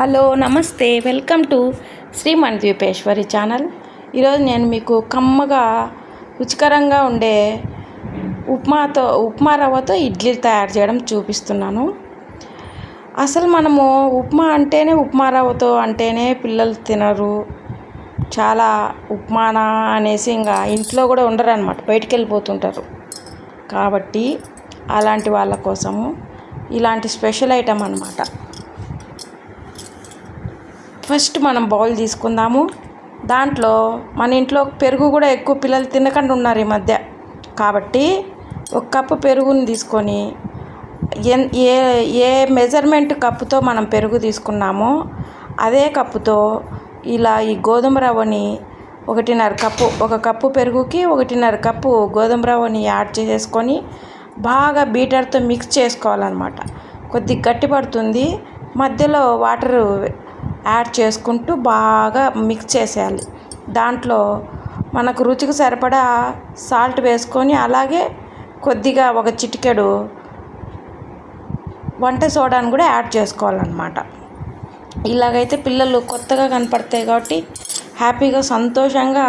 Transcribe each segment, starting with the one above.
Hello నమస్తే. Welcome to Shri Dwipeshwari channel. ఈరోజు నేను మీకు కమ్మగా రుచికరంగా ఉండే ఉప్మాతో ఉప్మా రవ్వతో ఇడ్లీ తయారు చేయడం చూపిస్తున్నాను. అసలు మనము ఉప్మా అంటేనే ఉప్మా రవ్వతో అంటేనే పిల్లలు తినరు. చాలా ఉప్మానా అనేసి ఇంకా ఇంట్లో కూడా ఉండరు అనమాట బయటికి వెళ్ళిపోతుంటారు. కాబట్టి అలాంటి వాళ్ళ కోసము ఇలాంటి స్పెషల్ ఐటమ్ అనమాట ఫస్ట్ మనం బౌల్ తీసుకుందాము. దాంట్లో మన ఇంట్లో పెరుగు కూడా ఎక్కువ పిల్లలు తినకుండా ఉన్నారు ఈ మధ్య. కాబట్టి ఒక కప్పు పెరుగుని తీసుకొని ఎన్ ఏ ఏ మెజర్మెంట్ కప్పుతో మనం పెరుగు తీసుకున్నామో అదే కప్పుతో ఇలా ఈ గోధుమ రవ్వని ఒకటిన్నర కప్పు ఒక కప్పు పెరుగుకి ఒకటిన్నర కప్పు గోధుమ రవ్వని యాడ్ చేసేసుకొని బాగా బీటర్తో మిక్స్ చేసుకోవాలన్నమాట. కొద్దిగా గట్టి పడుతుంది మధ్యలో వాటర్ యాడ్ చేసుకుంటూ బాగా మిక్స్ చేసేయాలి. దాంట్లో మనకు రుచికి సరిపడా సాల్ట్ వేసుకొని అలాగే కొద్దిగా ఒక చిటికెడు వంట సోడాను కూడా యాడ్ చేసుకోవాలన్నమాట. ఇలాగైతే పిల్లలు కొత్తగా కనపడతాయి కాబట్టి హ్యాపీగా సంతోషంగా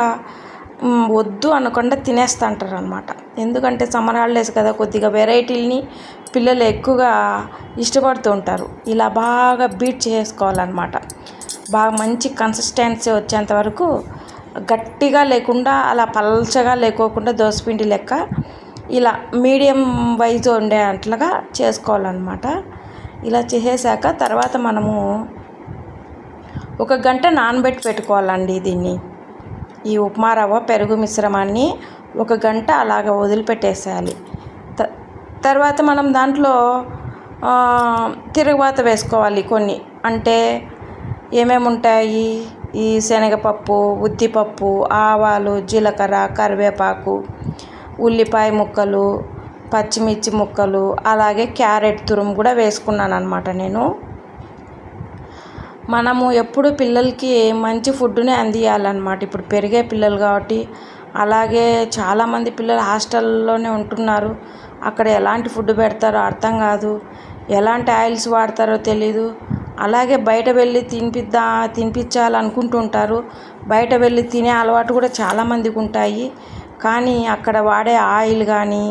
వద్దు అనకుండా తినేస్తుంటారు అనమాట ఎందుకంటే సమ్మర్ హాలిడేస్ కదా కొద్దిగా వెరైటీలని పిల్లలు ఎక్కువగా ఇష్టపడుతూ ఉంటారు. ఇలా బాగా బీట్ చేసుకోవాలన్నమాట బాగా మంచి కన్సిస్టెన్సీ వచ్చేంత వరకు గట్టిగా లేకుండా అలా పల్చగా లేకోకుండా దోసపిండి లెక్క ఇలా మీడియం వైజ్ ఉండే అట్లుగా చేసుకోవాలన్నమాట ఇలా చేసేసాక తర్వాత మనము ఒక గంట నానబెట్టి పెట్టుకోవాలండి దీన్ని. ఈ ఉప్మా రవ్వ పెరుగు మిశ్రమాన్ని ఒక గంట అలాగ వదిలిపెట్టేసేయాలి. త తర్వాత మనం దాంట్లో తిరుగుబాత వేసుకోవాలి కొన్ని. అంటే ఏమేమి ఉంటాయి? ఈ శనగపప్పు ఉద్దిపప్పు ఆవాలు జీలకర్ర కరివేపాకు ఉల్లిపాయ ముక్కలు పచ్చిమిర్చి ముక్కలు అలాగే క్యారెట్ తురుము కూడా వేసుకున్నాను అనమాట నేను. మనము ఎప్పుడు పిల్లలకి మంచి ఫుడ్డునే అందియాలన్నమాట. ఇప్పుడు పెరిగే పిల్లలు కాబట్టి అలాగే చాలామంది పిల్లలు హాస్టల్లోనే ఉంటున్నారు. అక్కడ ఎలాంటి ఫుడ్ పెడతారో అర్థం కాదు. ఎలాంటి ఆయిల్స్ వాడతారో తెలీదు. అలాగే బయట వెళ్ళి తినిపిద్దా తినిపించాలనుకుంటుంటారు. బయట వెళ్ళి తినే అలవాటు కూడా చాలామందికి ఉంటాయి. కానీ అక్కడ వాడే ఆయిల్ కానీ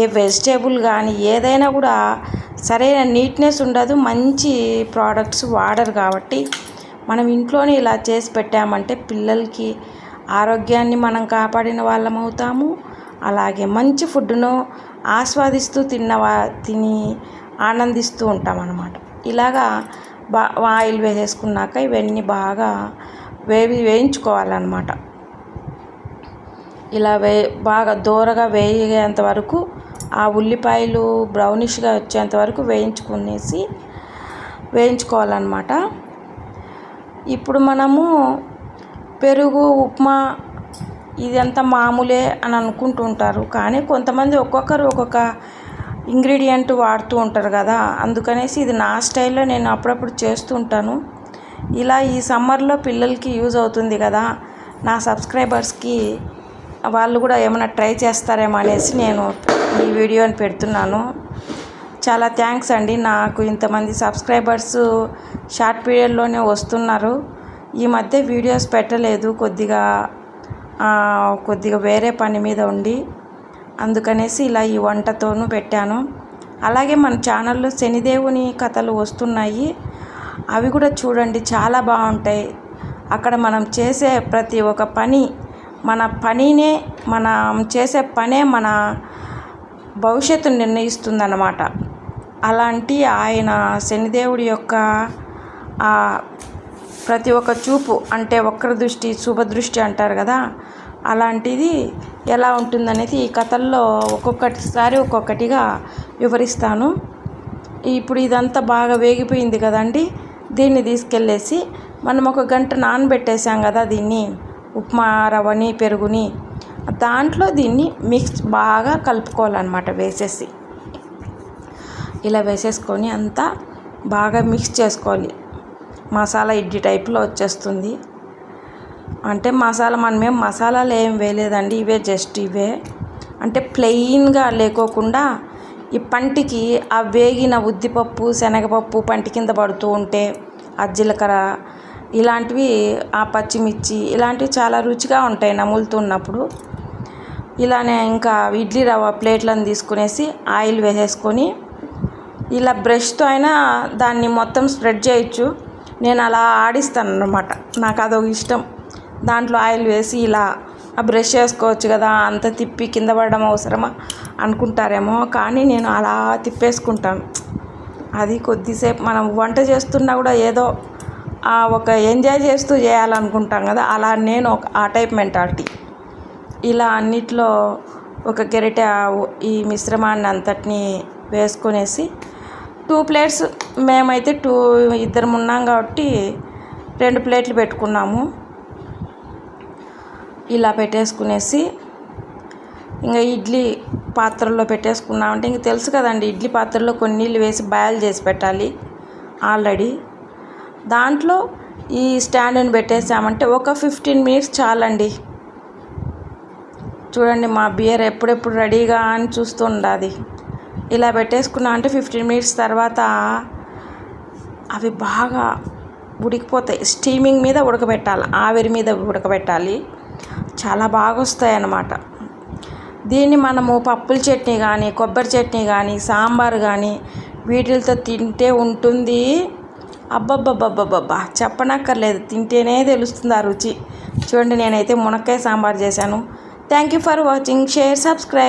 ఏ వెజిటేబుల్ కానీ ఏదైనా కూడా సరైన నీట్నెస్ ఉండదు మంచి ప్రోడక్ట్స్ వాడరు కాబట్టి మనం ఇంట్లోనే ఇలా చేసి పెట్టామంటే పిల్లలకి ఆరోగ్యాన్ని మనం కాపాడిన వాళ్ళం అవుతాము. అలాగే మంచి ఫుడ్ను ఆస్వాదిస్తూ తిన్నవా తిని ఆనందిస్తూ ఉంటాం అన్నమాట ఇలాగా బా ఆయిల్ వేసేసుకున్నాక ఇవన్నీ బాగా వేవి వేయించుకోవాలన్నమాట. ఇలా వే బాగా దూరగా వేయేంత వరకు ఆ ఉల్లిపాయలు బ్రౌనిష్గా వచ్చేంత వరకు వేయించుకునేసి వేయించుకోవాలన్నమాట. ఇప్పుడు మనము పెరుగు ఉప్మా ఇదంతా మామూలే అని అనుకుంటుంటారు కానీ కొంతమంది ఒక్కొక్కరు ఒక్కొక్క ఇంగ్రీడియంట్ వాడుతూ ఉంటారు కదా. అందుకనేసి ఇది నా స్టైల్లో నేను అప్పుడప్పుడు చేస్తూ ఉంటాను. ఇలా ఈ సమ్మర్లో పిల్లలకి యూజ్ అవుతుంది కదా. నా సబ్స్క్రైబర్స్కి వాళ్ళు కూడా ఏమైనా ట్రై చేస్తారేమో అనేసి నేను ఈ వీడియోని పెడుతున్నాను. చాలా థ్యాంక్స్ అండి. నాకు ఇంతమంది సబ్స్క్రైబర్స్ షార్ట్ పీరియడ్లోనే వస్తున్నారు. ఈ మధ్య వీడియోస్ పెట్టలేదు. కొద్దిగా కొద్దిగా వేరే పని మీద ఉండి అందుకనేసి ఇలా ఈ వంటతోనూ పెట్టాను. అలాగే మన ఛానల్లో శనిదేవుని కథలు వస్తున్నాయి. అవి కూడా చూడండి. చాలా బాగుంటాయి. అక్కడ మనం చేసే ప్రతి ఒక్క పని మన పనినే మనం చేసే పనే మన భవిష్యత్తును నిర్ణయిస్తుందన్నమాట. అలాంటి ఆయన శనిదేవుడి యొక్క ప్రతి ఒక్క చూపు అంటే వక్ర దృష్టి శుభదృష్టి అంటారు కదా అలాంటిది ఎలా ఉంటుందనేది ఈ కథల్లో ఒక్కొక్కటిసారి ఒక్కొక్కటిగా వివరిస్తాను. ఇప్పుడు ఇదంతా బాగా వేగిపోయింది కదండి దీన్ని తీసుకెళ్ళేసి మనం ఒక గంట నానబెట్టేసాం కదా దీన్ని ఉప్మా రవని పెరుగుని దాంట్లో దీన్ని మిక్స్ బాగా కలుపుకోవాలన్నమాట వేసేసి. ఇలా వేసేసుకొని అంతా బాగా మిక్స్ చేసుకోవాలి. మసాలా ఇడ్లీ టైప్లో వచ్చేస్తుంది. అంటే మసాలా మనమేం మసాలాలు ఏం వేయలేదండి ఇవే జస్ట్ ఇవే. అంటే ప్లెయిన్గా లేకోకుండా ఈ పంటికి ఆ వేగిన ఉద్దిపప్పు శనగపప్పు పంటి కింద పడుతూ ఉంటే ఆ జీలకర్ర ఇలాంటివి ఆ పచ్చిమిర్చి ఇలాంటివి చాలా రుచిగా ఉంటాయి నములుతున్నప్పుడు. ఇలానే ఇంకా ఇడ్లీ రవ్వ ప్లేట్లను తీసుకునేసి ఆయిల్ వేసేసుకొని ఇలా బ్రష్తో అయినా దాన్ని మొత్తం స్ప్రెడ్ చేయొచ్చు. నేను అలా ఆడిస్తాను అన్నమాట నాకు అదొక ఇష్టం. దాంట్లో ఆయిల్ వేసి ఇలా ఆ బ్రష్ చేసుకోవచ్చు కదా అంత తిప్పి కింద పడడం అవసరమా అనుకుంటారేమో కానీ నేను అలా తిప్పేసుకుంటాను. అది కొద్దిసేపు మనం వంట చేస్తున్నా కూడా ఏదో ఒక ఎంజాయ్ చేస్తూ చేయాలనుకుంటాం కదా అలా నేను ఒక ఆ టైప్ మెంటాలిటీ. ఇలా అన్నిట్లో ఒక గరిటె ఈ మిశ్రమాన్ని అంతటిని వేసుకునేసి టూ ప్లేట్స్ మేమైతే టూ ఇద్దరం ఉన్నాం కాబట్టి రెండు ప్లేట్లు పెట్టుకున్నాము. ఇలా పెట్టేసుకునేసి ఇంకా ఇడ్లీ పాత్రలో పెట్టేసుకున్నామంటే ఇంక తెలుసు కదండి ఇడ్లీ పాత్రలో కొన్ని నీళ్ళు వేసి బాయిల్ చేసి పెట్టాలి ఆల్రెడీ. దాంట్లో ఈ స్టాండ్ని పెట్టేసామంటే ఒక ఫిఫ్టీన్ మినిట్స్ చాలండి. చూడండి మా బియర్ ఎప్పుడెప్పుడు రెడీగా అని చూస్తూ ఉండాలి ఇలా పెట్టేసుకున్నా అంటే ఫిఫ్టీన్ మినిట్స్ తర్వాత అవి బాగా ఉడికిపోతాయి. స్టీమింగ్ మీద ఉడకబెట్టాలి ఆవిరి మీద ఉడకబెట్టాలి. చాలా బాగా వస్తాయి అన్నమాట దీన్ని మనము పప్పుల చట్నీ కానీ కొబ్బరి చట్నీ కానీ సాంబార్ కానీ వీటితో తింటే ఉంటుంది. అబ్బబ్బబ్బబ్బబ్బా చెప్పనక్కర్లేదు తింటేనే తెలుస్తుంది ఆ రుచి. చూడండి నేనైతే మునక్కాయ సాంబార్ చేశాను. Thank you for watching. Share, subscribe.